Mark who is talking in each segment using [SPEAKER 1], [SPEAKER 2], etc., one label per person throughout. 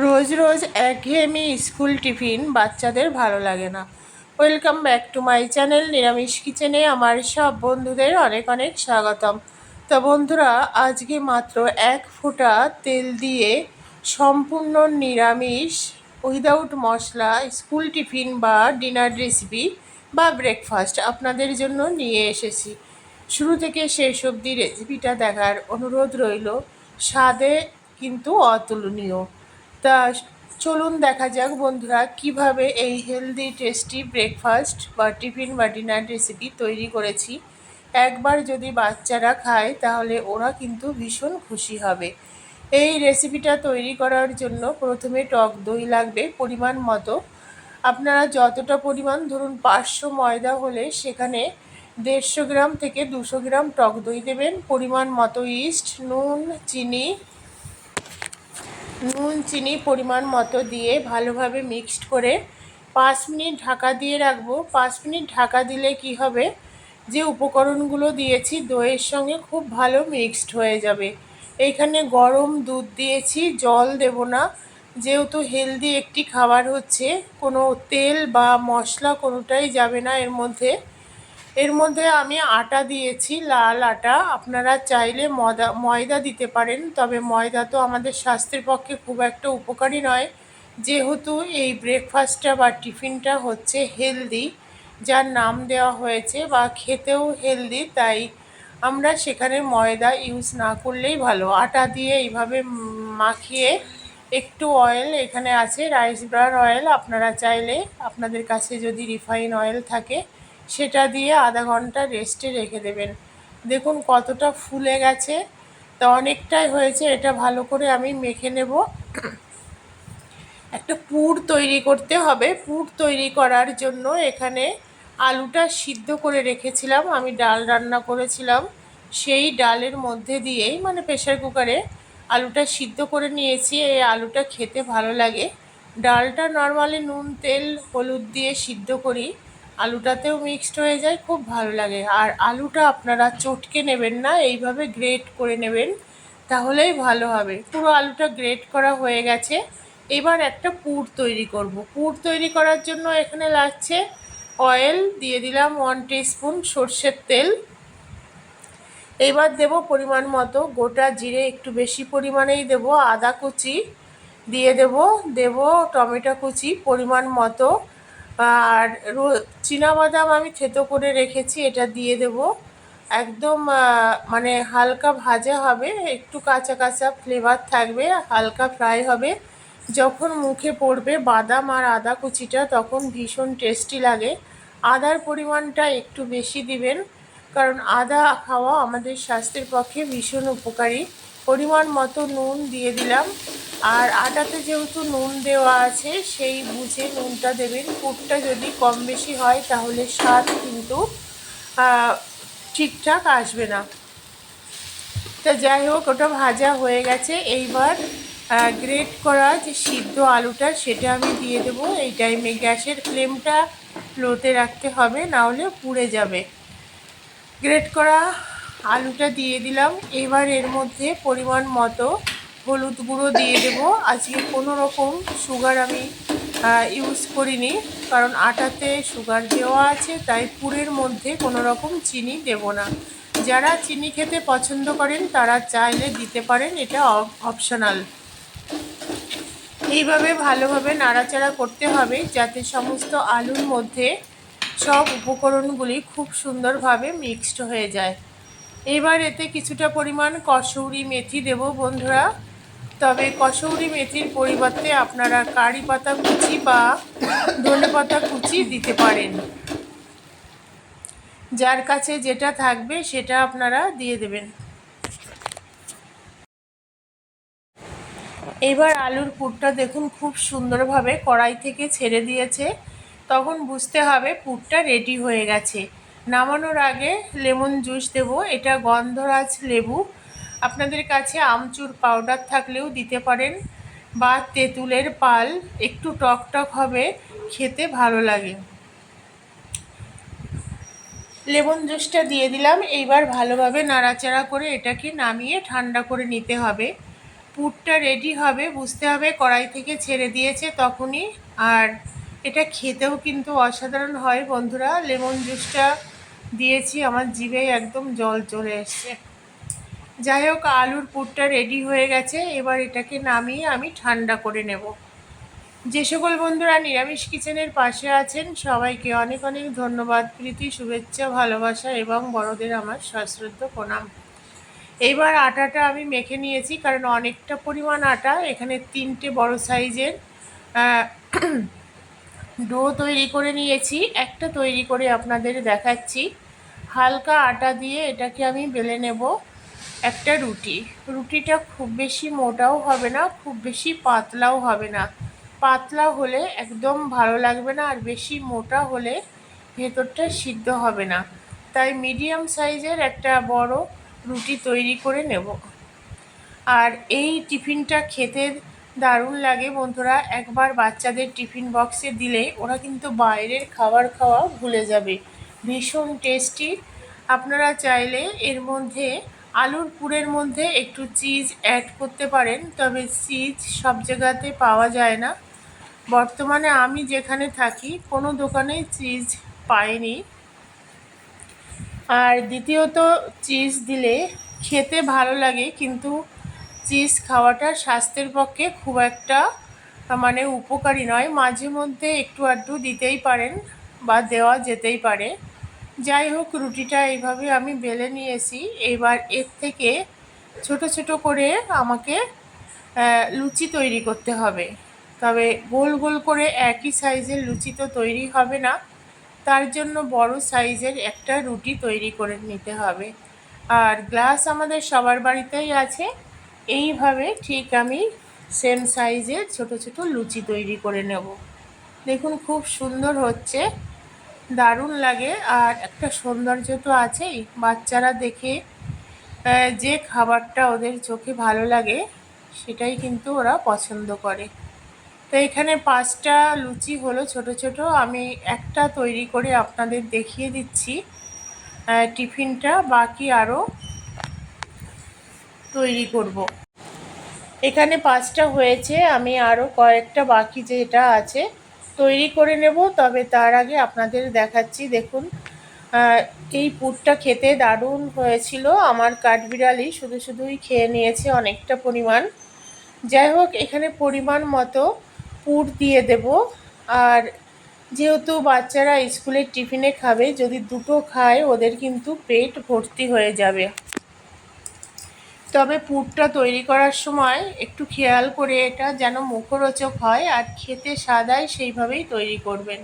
[SPEAKER 1] রোজ রোজ একঘেয়েমি school tiffin বাচ্চাদের ভালো লাগে না। Welcome back to my channel নিরামিষ কিচেনে আমার সব বন্ধুদের অনেক অনেক স্বাগতম। তো বন্ধুরা, আজকে মাত্র এক ফোঁটা তেল দিয়ে সম্পূর্ণ নিরামিষ, উইদাউট মশলা, স্কুল টিফিন বা ডিনার রেসিপি বা ব্রেকফাস্ট আপনাদের জন্য নিয়ে এসেছি। শুরু থেকে শেষ অবধি রেসিপিটা দেখার অনুরোধ রইল, স্বাদে কিন্তু অতুলনীয়। তা চলুন দেখা যাক বন্ধুরা কীভাবে এই হেলদি টেস্টি ব্রেকফাস্ট বা টিফিন বা ডিনার রেসিপি তৈরি করেছি। একবার যদি বাচ্চারা খায়, তাহলে ওরা কিন্তু ভীষণ খুশি হবে। এই রেসিপিটা তৈরি করার জন্য প্রথমে টক দই লাগবে পরিমাণ মতো। আপনারা যতটা পরিমাণ, ধরুন পাঁচশো ময়দা হলে সেখানে দেড়শো গ্রাম থেকে দুশো গ্রাম টক দই দেবেন। পরিমাণ মতো ইস্ট নুন, চিনি নুন, চিনি পরিমাণ মতো দিয়ে ভালোভাবে মিক্সড করে পাঁচ মিনিট ঢাকা দিয়ে রাখব। পাঁচ মিনিট ঢাকা দিলে কি হবে? যে উপকরণগুলো দিয়েছি দইয়ের সঙ্গে খুব ভালো মিক্সড হয়ে যাবে। এইখানে গরম দুধ দিয়েছি, জল দেব না। যেহেতু হেলদি একটি খাবার হচ্ছে, কোনো তেল বা মশলা কোনোটাই যাবে না এর মধ্যে। এর মধ্যে আমি আটা দিয়েছি, লাল আটা। আপনারা চাইলে ময়দা ময়দা দিতে পারেন, তবে ময়দা তো আমাদের স্বাস্থ্যের পক্ষে খুব একটা উপকারী নয়। যেহেতু এই ব্রেকফাস্টটা বা টিফিনটা হচ্ছে হেলদি যার নাম দেওয়া হয়েছে বা খেতেও হেলদি তাই আমরা সেখানে ময়দা ইউজ না করলেই ভালো। আটা দিয়ে এইভাবে মাখিয়ে একটু অয়েল এখানে আছে রাইস ব্রান অয়েল আপনারা চাইলে আপনাদের কাছে যদি রিফাইন অয়েল থাকে সেটা দিয়ে আধা ঘণ্টা রেস্টে রেখে দেবেন। দেখুন কতটা ফুলে গেছে। তো অনেকটাই হয়েছে, এটা ভালো করে আমি মেখে নেব। একটা পুর তৈরি করতে হবে। পুর তৈরি করার জন্য এখানে আলুটা সিদ্ধ করে রেখেছিলাম। আমি ডাল রান্না করেছিলাম। সেই ডালের মধ্যে দিয়েই মানে প্রেশার কুকারে আলুটা সিদ্ধ করে নিয়েছি। এই আলুটা খেতে ভালো লাগে। ডালটা নর্মালি নুন, তেল, হলুদ দিয়ে সিদ্ধ করি। আলুটাতেও মিক্সড হয়ে যায়, খুব ভালো লাগে। আর আলুটা আপনারা চটকে নেবেন না, এইভাবে গ্রেট করে নেবেন, তাহলেই ভালো হবে। পুরো আলুটা গ্রেট করা হয়ে গেছে। এবার একটা পুর তৈরি করব। পুর তৈরি করার জন্য এখানে লাগছে অয়েল দিয়ে দিলাম ওয়ান স্পুন সর্ষের তেল। এবার দেব পরিমাণ মতো, গোটা জিরে একটু বেশি পরিমাণেই দেব, আদা কুচি দিয়ে দেব দেব টমেটো কুচি পরিমাণ মতো। আর রো বাদাম আমি থেতো করে রেখেছি, এটা দিয়ে দেব। একদম মানে হালকা ভাজা হবে, একটু কাঁচা কাঁচা ফ্লেভার থাকবে, হালকা ফ্রাই হবে। যখন মুখে পড়বে বাদাম আর আদা কুচিটা, তখন ভীষণ টেস্টি লাগে। আদার পরিমাণটা একটু বেশি দিবেন, কারণ আদা খাওয়া আমাদের স্বাস্থ্যের পক্ষে ভীষণ উপকারী। পরিমাণ মতো নুন দিয়ে দিলাম। আর আটাতে যেহেতু নুন দেওয়া আছে, সেই বুঝে নুনটা দেবেন। পুরটা যদি কম বেশি হয়, তাহলে স্বাদ কিন্তু ঠিকঠাক আসবে না। তা যাই হোক, ওটা ভাজা হয়ে গেছে। এইবার গ্রেট করা যে সিদ্ধ আলুটা, সেটা আমি দিয়ে দেবো। এই টাইমে গ্যাসের ফ্লেমটা লোতে রাখতে হবে নাহলে পুড়ে যাবে। গ্রেট করা আলুটা দিয়ে দিলাম। এবার এর মধ্যে পরিমাণ মতো হলুদ গুঁড়ো দিয়ে দেব। আজকে কোনো রকম সুগার আমি ইউজ করিনি, কারণ আটাতে সুগার দেওয়া আছে, তাই পুরের মধ্যে কোনো রকম চিনি দেব না। যারা চিনি খেতে পছন্দ করেন, তারা চাইলে দিতে পারেন, এটা অপশনাল এইভাবে ভালোভাবে নাড়াচাড়া করতে হবে, যাতে সমস্ত আলুর মধ্যে সব উপকরণগুলি খুব সুন্দরভাবে মিক্সড হয়ে যায়। এবার এতে কিছুটা পরিমাণ কসৌরি মেথি দেব বন্ধুরা। তবে কসৌরি মেথির পরিবর্তে আপনারা কারি পাতা কুচি বা ধনে পাতা কুচি দিতে পারেন। যার কাছে যেটা থাকবে সেটা আপনারা দিয়ে দেবেন। এবার আলুর পুরটা দেখুন খুব সুন্দরভাবে কড়াই থেকে ছেড়ে দিয়েছে। তখন বুঝতে হবে পুরটা রেডি হয়ে গেছে। নামানোর আগে লেমন জুস দেব। এটা গন্ধরাজ লেবু। আপনাদের কাছে আমচুর পাউডার থাকলেও দিতে পারেন বা তেঁতুলের পাল একটু টক টক হবে, খেতে ভালো লাগে। লেমন জুসটা দিয়ে দিলাম, এইবার ভালোভাবে নাড়াচাড়া করে এটাকে নামিয়ে ঠান্ডা করে নিতে হবে। পুরটা রেডি হবে, বুঝতে হবে কড়াই থেকে ছেড়ে দিয়েছে তখনই, আর এটা খেতেও কিন্তু অসাধারণ হয় বন্ধুরা। লেমন জুসটা দিয়েছি, আমার জিভে একদম জল চলে এসছে। যাই হোক, আলুর পুরটা রেডি হয়ে গেছে। এবার এটাকে নামিয়ে আমি ঠান্ডা করে নেব। যে সকল বন্ধুরা নিরামিষ কিচেনের পাশে আছেন, সবাইকে অনেক অনেক ধন্যবাদ, প্রীতি, শুভেচ্ছা, ভালোবাসা এবং বড়দের আমার সশ্রদ্ধ প্রণাম। এইবার আটাটা আমি মেখে নিয়েছি, কারণ অনেকটা পরিমাণ আটা, এখানে তিনটে বড় সাইজের ডো তৈরি করে নিয়েছি। একটা তৈরি করে আপনাদের দেখাচ্ছি। হালকা আটা দিয়ে এটাকে আমি বেলে নেব। একটা রুটি। রুটিটা খুব বেশি মোটাও হবে না, খুব বেশি পাতলাও হবে না। পাতলা হলে একদম ভালো লাগবে না আর বেশি মোটা হলে ভেতরটা সিদ্ধ হবে না। তাই মিডিয়াম সাইজের একটা বড় রুটি তৈরি করে নেব। আর এই টিফিনটা খেতে দারুণ লাগে বন্ধুরা। একবার বাচ্চাদের টিফিন বক্সে দিলে ওরা কিন্তু বাইরের খাবার খাওয়া ভুলে যাবে। ভীষণ টেস্টি। আপনারা চাইলে এর মধ্যে আলুর পুরের মধ্যে একটু চিজ অ্যাড করতে পারেন, তবে চিজ সব জায়গাতে পাওয়া যায় না। বর্তমানে আমি যেখানে থাকি, কোনো দোকানে চিজ পাইনি। আর দ্বিতীয়ত চিজ দিলে খেতে ভালো লাগে, কিন্তু চিজ খাওয়াটা স্বাস্থ্যের পক্ষে খুব একটা মানে উপকারী নয়। মাঝে মধ্যে একটু আধটু দিতেই পারেন বা দেওয়া যেতেই পারে। যাই হোক, রুটিটা এইভাবে আমি বেলে নিয়েছি। এবার এর থেকে ছোট ছোট করে আমাকে লুচি তৈরি করতে হবে। তবে গোল গোল করে একই সাইজের লুচি তো তৈরি হবে না। তার জন্য বড় সাইজের একটা রুটি তৈরি করে নিতে হবে। আর গ্লাস আমাদের সবার বাড়িতেই আছে। এইভাবে ঠিক আমি সেম সাইজের ছোট ছোট লুচি তৈরি করে নেব। দেখুন, খুব সুন্দর হচ্ছে। দারুণ লাগে আর একটা সৌন্দর্য তো আছেই। বাচ্চারা দেখে যে খাবারটা ওদের চোখে ভালো লাগে, সেটাই কিন্তু ওরা পছন্দ করে। তো এখানে পাঁচটা লুচি হলো ছোট ছোট। আমি একটা তৈরি করে আপনাদের দেখিয়ে দিচ্ছি টিফিনটা। বাকি আরও তৈরি করব। এখানে পাঁচটা হয়েছে। আমি আরও কয়েকটা বাকি যেটা আছে তৈরি করে নেব, তবে তার আগে আপনাদের দেখাচ্ছি, দেখুন। এই পুরটা খেতে দারুণ হয়েছিল, আমার কাঠবিড়ালি শুধু শুধুই খেয়ে নিয়েছে অনেকটা পরিমাণ। যাই হোক, এখানে পরিমাণ মতো পুর দিয়ে দেব, আর যেহেতু বাচ্চারা স্কুলের টিফিনে খাবে, যদি দুটো খায়, ওদের কিন্তু পেট ভর্তি হয়ে যাবে। তবে পুরটা তৈরি করার সময় একটু খেয়াল করে এটা যেন মুখরোচক হয় আর খেতে সাদায় সেইভাবেই তৈরি করবেন।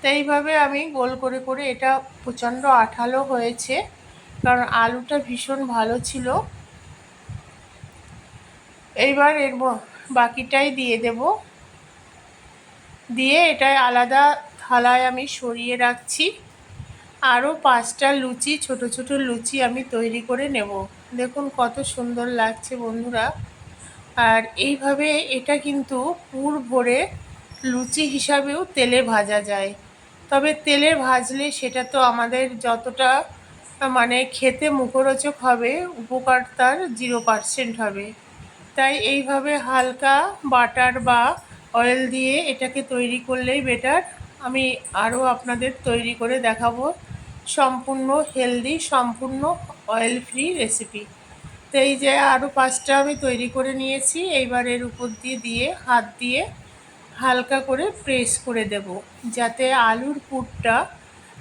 [SPEAKER 1] তো এইভাবে আমি গোল করে করে এটা প্রচণ্ড আঠালো হয়েছে কারণ আলুটা ভীষণ ভালো ছিল। এইবার এর বাকিটাই দিয়ে দেব। দিয়ে এটাই আলাদা থালায় আমি সরিয়ে রাখছি। আরও পাঁচটা লুচি, ছোট ছোট লুচি আমি তৈরি করে নেব। দেখুন কত সুন্দর লাগছে বন্ধুরা। আর এইভাবে এটা কিন্তু পুর ভরে লুচি হিসাবেও তেলে ভাজা যায়। তবে তেলে ভাজলে সেটা তো আমাদের যতটা মানে খেতে মুখরোচক হবে, উপকার তার জিরো পারসেন্ট হবে। তাই এইভাবে হালকা বাটার বা অয়েল দিয়ে এটাকে তৈরি করলেই বেটার আমি আরও আপনাদের তৈরি করে দেখাবো। সম্পূর্ণ হেলদি সম্পূর্ণ অয়েল ফ্রি রেসিপি তো এই যে আরও পাঁচটা আমি তৈরি করে নিয়েছি, এইবার এর উপর দিয়ে দিয়ে হাত দিয়ে হালকা করে প্রেস করে দেব, যাতে আলুর পুরটা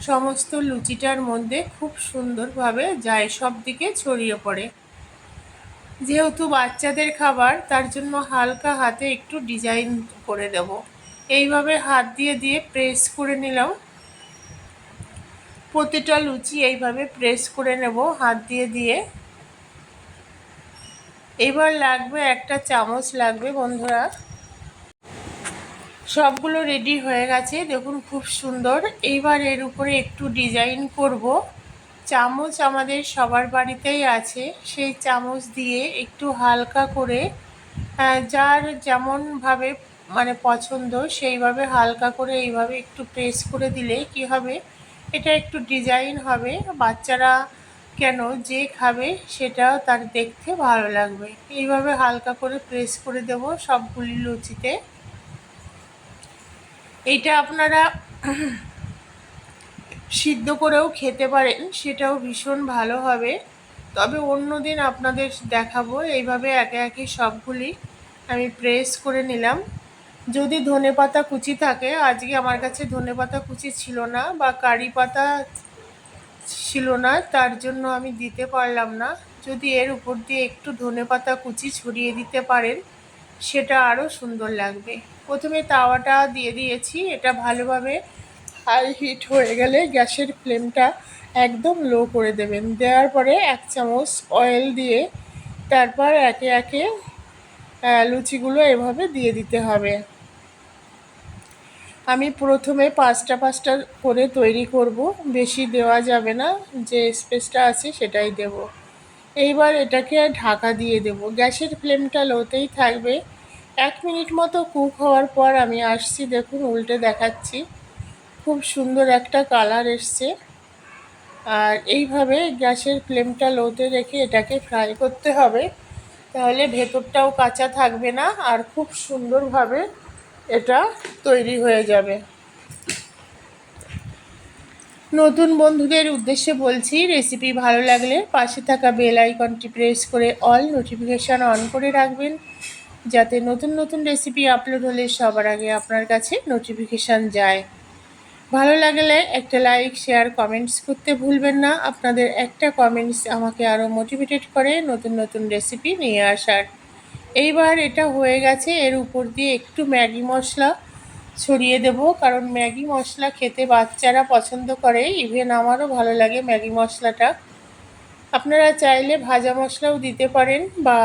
[SPEAKER 1] সমস্ত লুচিটার মধ্যে খুব সুন্দরভাবে যায়, সব দিকে ছড়িয়ে পড়ে। যেহেতু বাচ্চাদের খাবার, তার জন্য হালকা হাতে একটু ডিজাইন করে দেব। এইভাবে হাত দিয়ে দিয়ে প্রেস করে নিলাম। প্রতিটা লুচি এইভাবে প্রেস করে নেব, হাত দিয়ে দিয়ে। এবার লাগবে একটা চামচ লাগবে বন্ধুরা। সবগুলো রেডি হয়ে গেছে, দেখুন খুব সুন্দর। এইবার এর উপরে একটু ডিজাইন করব। চামচ আমাদের সবার বাড়িতেই আছে, সেই চামচ দিয়ে একটু হালকা করে যার যেমনভাবে মানে পছন্দ, সেইভাবে হালকা করে এইভাবে একটু প্রেস করে দিলে কি হবে? এটা একটু ডিজাইন হবে। বাচ্চারা কেন, যে খাবে সেটাও তার দেখতে ভালো লাগবে। এইভাবে হালকা করে প্রেস করে দেব সবগুলি লুচিতে। এইটা আপনারা সিদ্ধ করেও খেতে পারেন, সেটাও ভীষণ ভালো হবে। তবে অন্য দিন আপনাদের দেখাবো, এইভাবে একে একে সবগুলি আমি প্রেস করে নিলাম। যদি ধনে পাতা কুচি থাকে, আজকে আমার কাছে ধনে পাতা কুচি ছিল না বা কারি পাতা ছিল না, তার জন্য আমি দিতে পারলাম না। যদি এর উপর দিয়ে একটু ধনে পাতা কুচি ছড়িয়ে দিতে পারেন, সেটা আরও সুন্দর লাগবে। প্রথমে তাওয়াটা দিয়ে দিয়েছি, এটা ভালোভাবে হাই হিট হয়ে গেলে গ্যাসের ফ্লেমটা একদম লো করে দেবেন। দেওয়ার পরে এক চামচ অয়েল দিয়ে তারপর একে একে লুচিগুলো এভাবে দিয়ে দিতে হবে। আমি প্রথমে পাঁচটা পাঁচটা করে তৈরি করব। বেশি দেওয়া যাবে না। যে স্পেসটা আছে সেটাই দেব। এইবার এটাকে ঢাকা দিয়ে দেব। গ্যাসের ফ্লেমটা লোতেই থাকবে। এক মিনিট মতো কুক হওয়ার পর আমি আসছি, দেখুন, উল্টে দেখাচ্ছি। খুব সুন্দর একটা কালার এসছে। আর এইভাবে গ্যাসের ফ্লেমটা লোতে রেখে এটাকে ফ্রাই করতে হবে। তাহলে ভেতরটাও কাঁচা থাকবে না। আর খুব সুন্দরভাবে এটা তৈরি হয়ে যাবে। নতুন বন্ধুদের উদ্দেশ্যে বলছি রেসিপি ভালো লাগলে পাশে থাকা বেল আইকনটি প্রেস করে অল নোটিফিকেশান অন করে রাখবেন, যাতে নতুন নতুন রেসিপি আপলোড হলে সবার আগে আপনার কাছে নোটিফিকেশান যায়। ভালো লাগলে একটা লাইক শেয়ার কমেন্টস করতে ভুলবেন না। আপনাদের একটা কমেন্টস আমাকে আরও মোটিভেটেড করে নতুন নতুন রেসিপি নিয়ে আসার। এইবার এটা হয়ে গেছে, এর উপর দিয়ে একটু ম্যাগি মশলা ছড়িয়ে দেব, কারণ ম্যাগি মশলা খেতে বাচ্চারা পছন্দ করে ইভেন আমারও ভালো লাগে ম্যাগি মশলাটা। আপনারা চাইলে ভাজা মশলাও দিতে পারেন, বা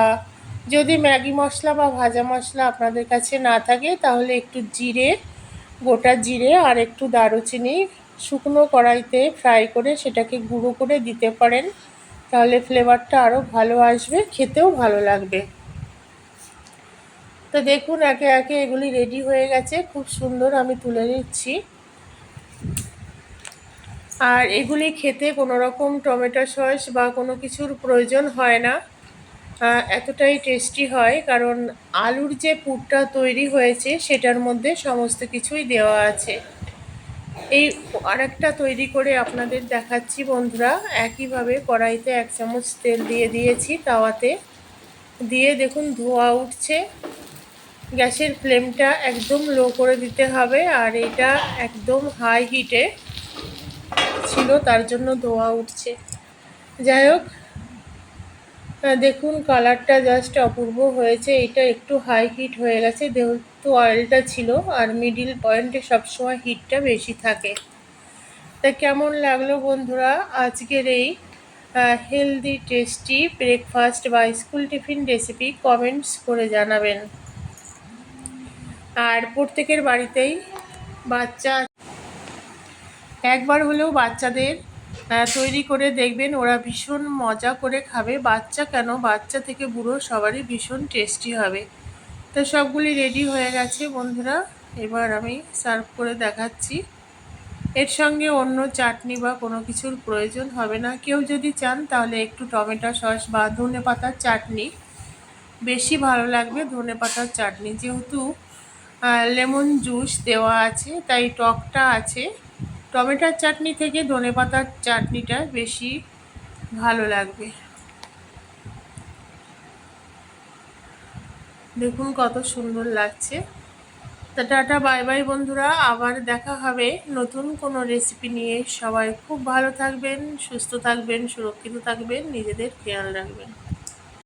[SPEAKER 1] যদি ম্যাগি মশলা বা ভাজা মশলা আপনাদের কাছে না থাকে, তাহলে একটু জিরে, গোটা জিরে আর একটু দারুচিনি শুকনো কড়াইতে ফ্রাই করে সেটাকে গুঁড়ো করে দিতে পারেন, তাহলে ফ্লেভারটা আরও ভালো আসবে, খেতেও ভালো লাগবে। তো দেখুন, একে একে এগুলি রেডি হয়ে গেছে। খুব সুন্দর আমি তুলে নিচ্ছি। আর এগুলি খেতে কোনো রকম টমেটো সস বা কোনো কিছুর প্রয়োজন হয় না। এতটাই টেস্টি হয়, কারণ আলুর যে পুরটা তৈরি হয়েছে, সেটার মধ্যে সমস্ত কিছুই দেওয়া আছে। এই আরেকটা তৈরি করে আপনাদের দেখাচ্ছি বন্ধুরা। একইভাবে কড়াইতে এক চামচ তেল দিয়ে দিয়েছি, তাওয়াতে। দিয়ে দেখুন, ধোয়া উঠছে। গ্যাসের ফ্লেমটা একদম লো করে দিতে হবে আর এটা একদম হাই হিটে ছিল, তার জন্য ধোয়া উঠছে। যাই হোক দেখুন কালারটা জাস্ট অপূর্ব হয়েছে। এটা একটু হাই হিট হয়ে গেছে, যেহেতু অয়েলটা ছিল আর মিডিল পয়েন্টে সবসময় হিটটা বেশি থাকে। তা কেমন লাগল বন্ধুরা আজকের এই হেলদি টেস্টি ব্রেকফাস্ট বা স্কুল টিফিন রেসিপি কমেন্টস করে জানাবেন। আর প্রত্যেকের বাড়িতেই বাচ্চা একবার হলেও বাচ্চাদের তৈরি করে দেখবেন, ওরা ভীষণ মজা করে খাবে। বাচ্চা কেন? বাচ্চা থেকে বুড়ো সবারই ভীষণ টেস্টি হবে। তো সবগুলি রেডি হয়ে গেছে বন্ধুরা। এবার আমি সার্ভ করে দেখাচ্ছি। এর সঙ্গে অন্য চাটনি বা কোনো কিছুর প্রয়োজন হবে না। কেউ যদি চান, তাহলে একটু টমেটো সস বা ধনে পাতার চাটনি। বেশি ভালো লাগবে ধনে পাতার চাটনি। যেহেতু লেমন জুস দেওয়া আছে, তাই টকটা আছে। টমেটোর চাটনি থেকে ধনে পাতার চাটনিটা বেশি ভালো লাগবে। দেখুন কত সুন্দর লাগছে। তা টাটা, বাই বাই বন্ধুরা, আবার দেখা হবে নতুন কোনো রেসিপি নিয়ে। সবাই খুব ভালো থাকবেন, সুস্থ থাকবেন, সুরক্ষিত থাকবেন, নিজেদের খেয়াল রাখবেন।